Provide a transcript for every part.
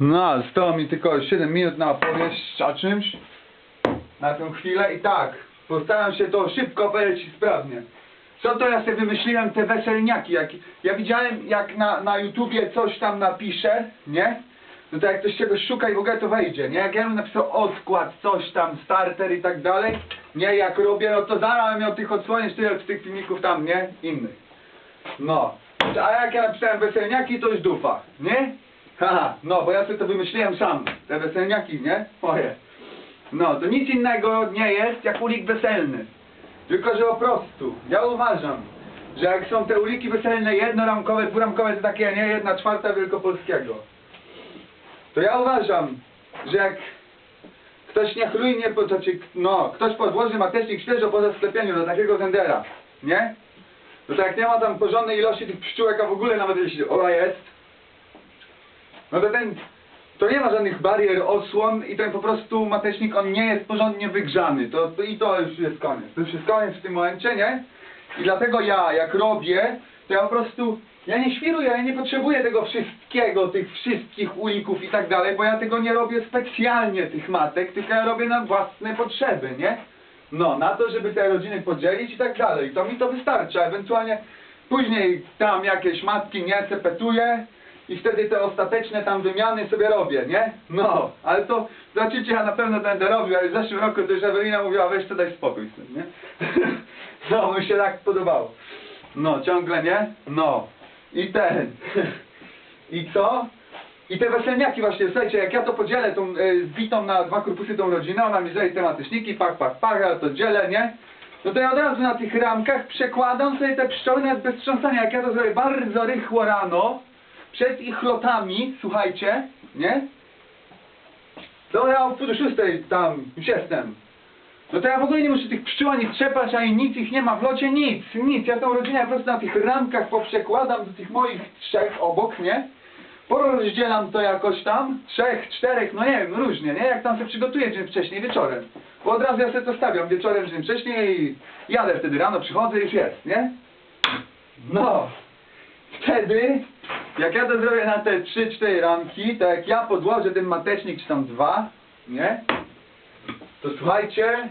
No, zostało mi tylko 7 minut na opowieść o czymś. Na tę chwilę i tak, postaram się to szybko powiedzieć i sprawnie. Co to ja sobie wymyśliłem, te weselniaki, jak, ja widziałem jak na, na YouTubie coś tam napisze, nie? No to jak ktoś czegoś szuka i w ogóle to wejdzie, nie? Jak ja bym napisał odkład, coś tam, starter i tak dalej, nie? Jak robię, no to zaraz miał tych odsłonięć tyle z tych filmików tam, nie? Innych. No. A jak ja napisałem weselniaki, to już dupa, nie? Haha, no, bo ja sobie to wymyśliłem sam. Te weselniaki, nie? Moje. No, to nic innego nie jest jak ulik weselny. Tylko, że po prostu, ja uważam, że jak są te uliki weselne jednoramkowe, dwuramkowe, to takie, nie? Jedna czwarta wielkopolskiego. To ja uważam, że jak ktoś niechlujnie, po- to ci, no, ktoś podłoży matecznik świeżo po zasklepieniu do takiego zendera, nie? No to jak nie ma tam porządnej ilości tych pszczółek, a w ogóle nawet jeśli ona jest, no to ten, to nie ma żadnych barier, osłon i ten po prostu matecznik, on nie jest porządnie wygrzany. To, to I to już jest koniec. To już jest koniec w tym momencie, nie? I dlatego ja, jak robię, to ja po prostu, ja nie świruję, ja nie potrzebuję tego wszystkiego, tych wszystkich ulików i tak dalej, bo ja tego nie robię specjalnie, tych matek, tylko ja robię na własne potrzeby, nie? No, na to, żeby te rodziny podzielić i tak dalej. To mi to wystarcza. Ewentualnie później tam jakieś matki nie cepetuję i wtedy te ostateczne tam wymiany sobie robię, nie? No, ale to zobaczycie, ja na pewno będę robił, ale w zeszłym roku już Ewelina mówiła, weź to daj spokój z tym, nie? No, mi się tak podobało. No, ciągle nie? No. I ten. I co? I te weselniaki właśnie, słuchajcie, jak ja to podzielę tą y, zbitą na dwa korpusy tą rodzinę, ona mi zdaje te mateczniki, pach, pach, pach, ja to dzielę, nie? No to ja od razu na tych ramkach przekładam sobie te pszczoły nawet bez trząsania. Jak ja to zrobię bardzo rychło rano, przed ich lotami, słuchajcie, nie? To ja o pół szóstej tam już jestem. No to ja w ogóle nie muszę tych pszczół ani trzepać, ani nic, ich nie ma w locie, nic, nic. Ja tą rodzinę po prostu na tych ramkach poprzekładam do tych moich trzech obok, nie? Porozdzielam to jakoś tam, trzech, czterech, no nie wiem, różnie, nie? Jak tam sobie przygotuję dzień wcześniej, wieczorem. Bo od razu ja sobie to stawiam wieczorem, dzień wcześniej i jadę wtedy rano, przychodzę i już jest, nie? No. Wtedy, jak ja to zrobię na te trzy, cztery ramki, to jak ja podłożę ten matecznik, czy tam dwa, nie? To słuchajcie,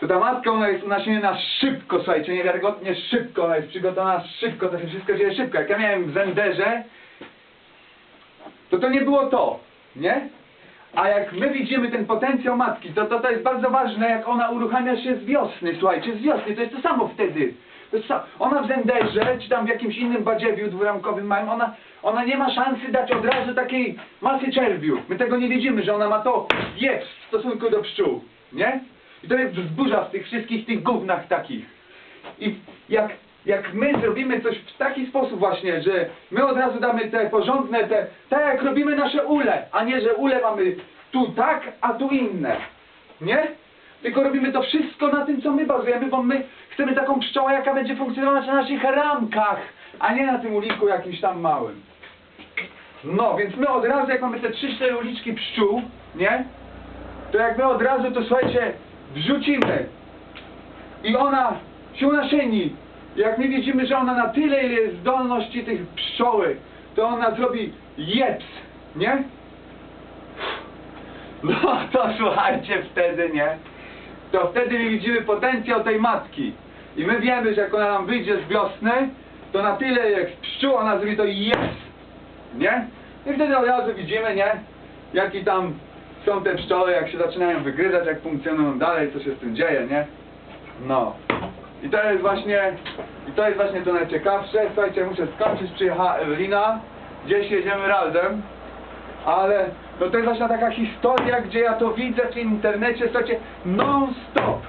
to ta matka, ona jest nasieniona szybko, słuchajcie, niewiarygodnie szybko, ona jest przygotowana szybko, to się wszystko dzieje szybko. Jak ja miałem w zenderze, to to nie było to, nie? A jak my widzimy ten potencjał matki, to, to to jest bardzo ważne, jak ona uruchamia się z wiosny, słuchajcie, z wiosny, to jest to samo wtedy. Jest ona w zenderze, czy tam w jakimś innym badziewiu dwuramkowym małym, ona, ona nie ma szansy dać od razu takiej masy czerwiu. My tego nie widzimy, że ona ma to jeść w stosunku do pszczół, nie? I to jest wzburza w tych wszystkich tych gównach takich. I jak, jak my zrobimy coś w taki sposób właśnie, że my od razu damy te porządne, te, tak jak robimy nasze ule, a nie, że ule mamy tu tak, a tu inne. Nie? Tylko robimy to wszystko na tym, co my bazujemy, bo my chcemy taką pszczołę, jaka będzie funkcjonować na naszych ramkach, a nie na tym uliku jakimś tam małym. No, więc my od razu, jak mamy te 3-4 uliczki pszczół, nie? To jak my od razu, to słuchajcie, wrzucimy i ona się unasieni. Jak my widzimy, że ona na tyle ile jest zdolności tych pszczoły, to ona zrobi jeps, nie? No to słuchajcie wtedy, nie? To wtedy my widzimy potencjał tej matki. I my wiemy, że jak ona nam wyjdzie z wiosny, to na tyle jak pszczół ona zrobi to jeps, nie? I wtedy od razu widzimy, nie? Jaki tam są te pszczoły, jak się zaczynają wygryzać, jak funkcjonują dalej, co się z tym dzieje, nie? No. I to jest właśnie, i to jest właśnie to najciekawsze. Słuchajcie, muszę skończyć, przyjechała Ewelina, gdzieś jedziemy razem, ale no to jest właśnie taka historia, gdzie ja to widzę w internecie, słuchajcie, non stop.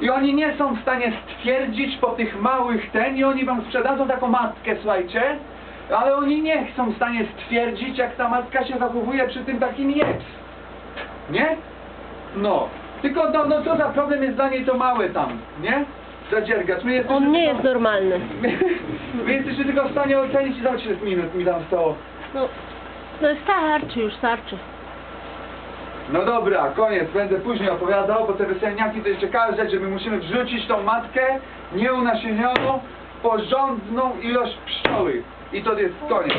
I oni nie są w stanie stwierdzić po tych małych ten i oni wam sprzedadzą taką matkę, słuchajcie, ale oni nie są w stanie stwierdzić, jak ta matka się zachowuje przy tym takim jeps. Nie? No. Tylko no, no co za problem jest dla niej to małe tam, nie? Zadziergacz. My jesteśmy On nie jest normalny. My jesteśmy tylko w stanie ocenić ile minut mi tam stało. No, no starczy już, starczy. No dobra, koniec, będę później opowiadał, bo te weselniaki to jeszcze każda rzecz, że my musimy wrzucić tą matkę nieunasienioną, porządną ilość pszczoły. I to jest koniec.